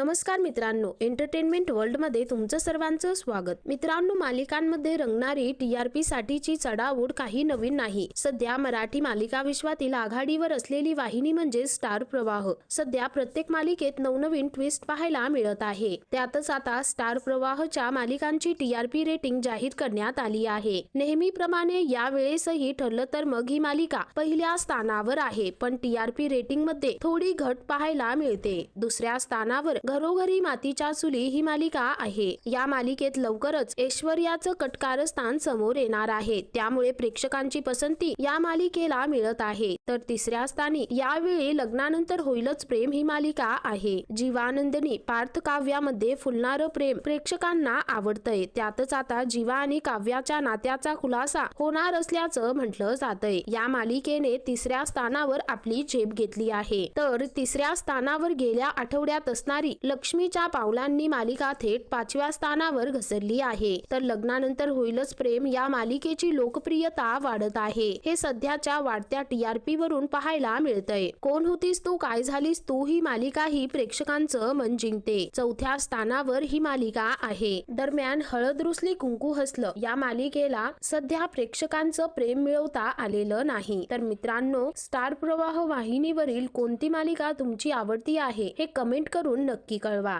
नमस्कार मित्रांनो एंटरटेनमेंट वर्ल्डमध्ये तुमचं सर्वांचं स्वागत. मित्रांनो मालिकांमध्ये रंगणारी टीआरपी साठीची चढाओढ काही नवीन नाही. सध्या मराठी मालिका विश्वातील आघाडीवर असलेली वाहिनी म्हणजे स्टार प्रवाह. सध्या प्रत्येक मालिकेत नवनवीन ट्विस्ट पाहायला मिळत आहे. त्यातच आता स्टार प्रवाहच्या मालिकांची टीआरपी रेटिंग जाहीर करण्यात आली आहे. नेहमीप्रमाणे यावेळेसही ठरलं तर मग ही मालिका पहिल्या स्थानावर आहे. पण टीआरपी रेटिंगमध्ये थोडी घट पाहायला मिळते. दुसऱ्या स्थानावर घरोघरी मातीच्या चुली ही मालिका आहे. या मालिकेत लवकरच ऐश्वर्याचं कटकारस्थान समोर येणार आहे. त्यामुळे प्रेक्षकांची पसंती या मालिकेला मिळत आहे. तर तिसऱ्या स्थानी यावेळी लग्नानंतर होईलच प्रेम ही मालिका आहे. जीवानंदनी पार्थ काव्यामध्ये फुलणारं प्रेम प्रेक्षकांना आवडतंय. त्यातच आता जीवा आणि काव्याच्या नात्याचा खुलासा होणार असल्याचं म्हटलं जातंय. या मालिकेने तिसऱ्या स्थानावर आपली झेप घेतली आहे. तर तिसऱ्या स्थानावर गेल्या आठवड्यात असणारी लक्ष्मीच्या पावलांनी मालिका थेट पाचव्या स्थानावर घसरली आहे. तर लग्नानंतर होईलच प्रेम या मालिकेची लोकप्रियता वाढत आहे. हे सध्याच्या वाढत्या टीआरपी वरून पाहायला मिळतंय. कोण होतीस तू? काय झालीस तू? ही मालिका ही प्रेक्षकांचं मन जिंकते. चौथ्या स्थानावर ही मालिका आहे. दरम्यान हळद रुसली कुंकू हसलं. या मालिकेला सध्या प्रेक्षकांचं प्रेम मिळवता आलेलं नाही. तर मित्रांनो स्टार प्रवाह वाहिनीवरील कोणती मालिका तुमची आवडती आहे? हे कमेंट करून नक्की 给搞了。